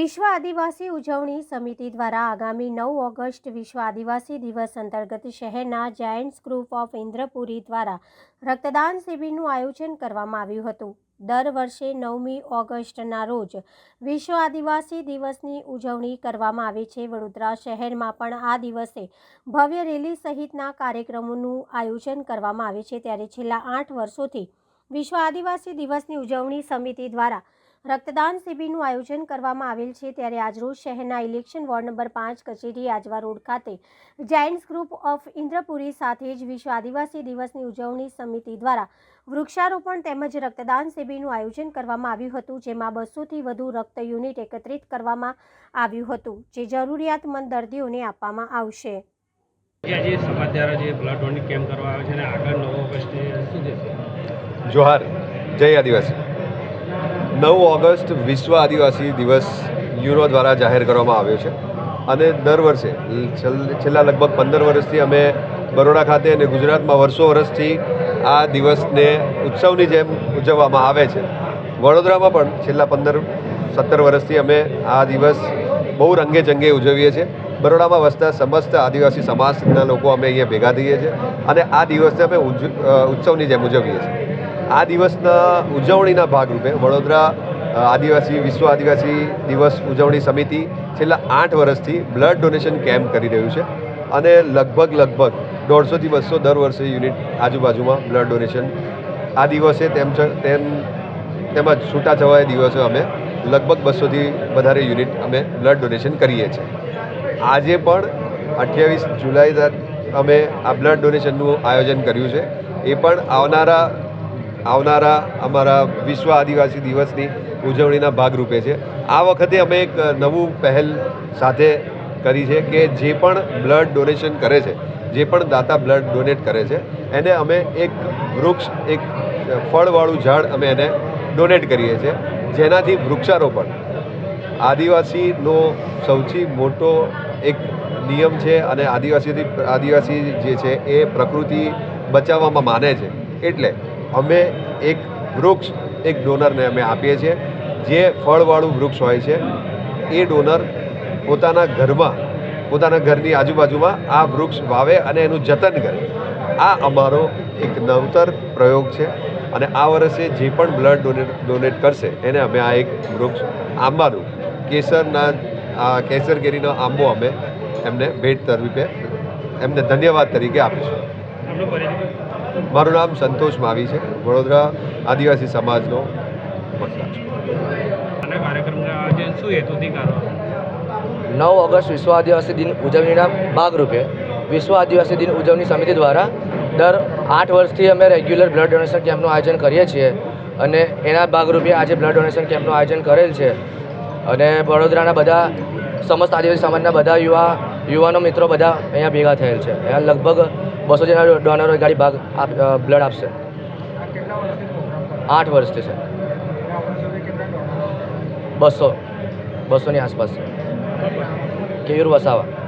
વિશ્વ આદિવાસી ઉજવણી સમિતિ દ્વારા આગામી નવ ઓગસ્ટ વિશ્વ આદિવાસી દિવસ અંતર્ગત શહેરના જાયન્ટ્સ ગ્રુપ ઓફ ઇન્દ્રપુરી દ્વારા રક્તદાન શિબિરનું આયોજન કરવામાં આવ્યું હતું. દર વર્ષે નવમી ઓગસ્ટના રોજ વિશ્વ આદિવાસી દિવસની ઉજવણી કરવામાં આવે છે. વડોદરા શહેરમાં પણ આ દિવસે ભવ્ય રેલી સહિતના કાર્યક્રમોનું આયોજન કરવામાં આવે છે. ત્યારે છેલ્લા આઠ વર્ષોથી વિશ્વ આદિવાસી દિવસની ઉજવણી સમિતિ દ્વારા રક્તદાન શિબિરનું આયોજન કરવામાં આવેલ છે ત્યારે આજરોજ શહેરના ઇલેક્શન વોર્ડ નંબર પાંચ કચેરી આજવા રોડ ખાતે જાયન્ટ્સ ગ્રુપ ઓફ ઇન્દ્રપુરી સાથે જ વિશ્વ આદિવાસી દિવસની ઉજવણી સમિતિ દ્વારા વૃક્ષારોપણ તેમજ રક્તદાન શિબિરનું આયોજન કરવામાં આવ્યું હતું જેમાં બસોથી વધુ રક્ત યુનિટ એકત્રિત કરવામાં આવ્યું હતું જે જરૂરિયાતમંદ દર્દીઓને આપવામાં આવશે. આજે સમાજ જે બ્લડ ડોનેટ કેમ્પ કરવા આવે છે અને આગળ નવ ઓગસ્ટે શું જશે જોહાર જય આદિવાસી. નવ ઓગસ્ટ વિશ્વ આદિવાસી દિવસ યુનો દ્વારા જાહેર કરવામાં આવ્યો છે. અને દર વર્ષે છેલ્લ- લગભગ પંદર વર્ષથી અમે બરોડા ખાતે અને ગુજરાતમાં વર્ષો વર્ષથી આ દિવસને ઉત્સવની જેમ ઉજવવામાં આવે છે. વડોદરામાં પણ છેલ્લા પંદર, સત્તર વર્ષથી અમે આ દિવસ બહુ રંગે ચંગે ઉજવીએ છીએ. બરોડામાં વસતા સમસ્ત આદિવાસી સમાજના લોકો અમે અહીંયા ભેગા થઈએ છીએ અને આ દિવસને અમે ઉત્સવની જેમ ઉજવીએ છીએ. આ દિવસના ઉજવણીના ભાગરૂપે વડોદરા આદિવાસી, વિશ્વ આદિવાસી દિવસ ઉજવણી સમિતિ છેલ્લા આઠ વર્ષથી બ્લડ ડોનેશન કેમ્પ કરી રહ્યું છે અને લગભગ લગભગ દોઢસોથી બસો દર વર્ષે યુનિટ આજુબાજુમાં બ્લડ ડોનેશન આ દિવસે તેમ તેમ, તેમજ છૂટાછવાયા દિવસે અમે લગભગ બસોથી વધારે યુનિટ અમે બ્લડ ડોનેશન કરીએ છીએ. આજે પણ અઠ્યાવીસ જુલાઈ અમે આ બ્લડ ડોનેશનનું આયોજન કર્યું છે. એ પણ આવનારા આવનારા અમારા વિશ્વ આદિવાસી દિવસની ઉજવણીના ભાગરૂપે છે. આ વખતે અમે એક નવું પહેલ સાથે કરી છે કે જે પણ બ્લડ ડોનેશન કરે છે, જે પણ દાતા બ્લડ ડોનેટ કરે છે, એને અમે એક વૃક્ષ, એક ફળવાળું ઝાડ અમે એને ડોનેટ કરીએ છીએ. જેનાથી વૃક્ષારોપણ આદિવાસીનો સૌથી મોટો એક નિયમ છે અને આદિવાસીથી, આદિવાસી જે છે એ પ્રકૃતિ બચાવવામાં માને છે. એટલે અમે એક વૃક્ષ, એક ડોનરને અમે આપીએ છીએ. જે ફળવાળું વૃક્ષ હોય છે, એ ડોનર પોતાના ઘરમાં, પોતાના ઘરની આજુબાજુમાં આ વૃક્ષ વાવે અને એનું જતન કરે. આ અમારો એક નવતર પ્રયોગ છે અને આ વર્ષે જે પણ બ્લડ ડોનેટ ડોનેટ કરશે, એને અમે આ એક વૃક્ષ આંબાનું, કેસરના, આ કેરીનો આંબો અમે એમને ભેટ તરીકે એમને ધન્યવાદ તરીકે આપીશું. મારું નામ સંતોષ માવી છે. વડોદરા આદિવાસી સમાજનો નવ ઓગસ્ટ વિશ્વ આદિવાસી દિન ઉજવણીના ભાગરૂપે વિશ્વ આદિવાસી દિન ઉજવણી સમિતિ દ્વારા દર આઠ વર્ષથી અમે રેગ્યુલર બ્લડ ડોનેશન કેમ્પનું આયોજન કરીએ છીએ અને એના ભાગરૂપે આજે બ્લડ ડોનેશન કેમ્પનું આયોજન કરેલ છે. અને વડોદરાના બધા સમસ્ત આદિવાસી સમાજના બધા યુવા યુવાનો મિત્રો બધા અહીંયા ભેગા થયેલ છે. અહીંયા લગભગ બસો જેટલા ડોનરો ગાડી ભાગ આપ બ્લડ આપશે. આઠ વર્ષથી છે બસો. બસોની આસપાસ. છે કેયુર વસાવા.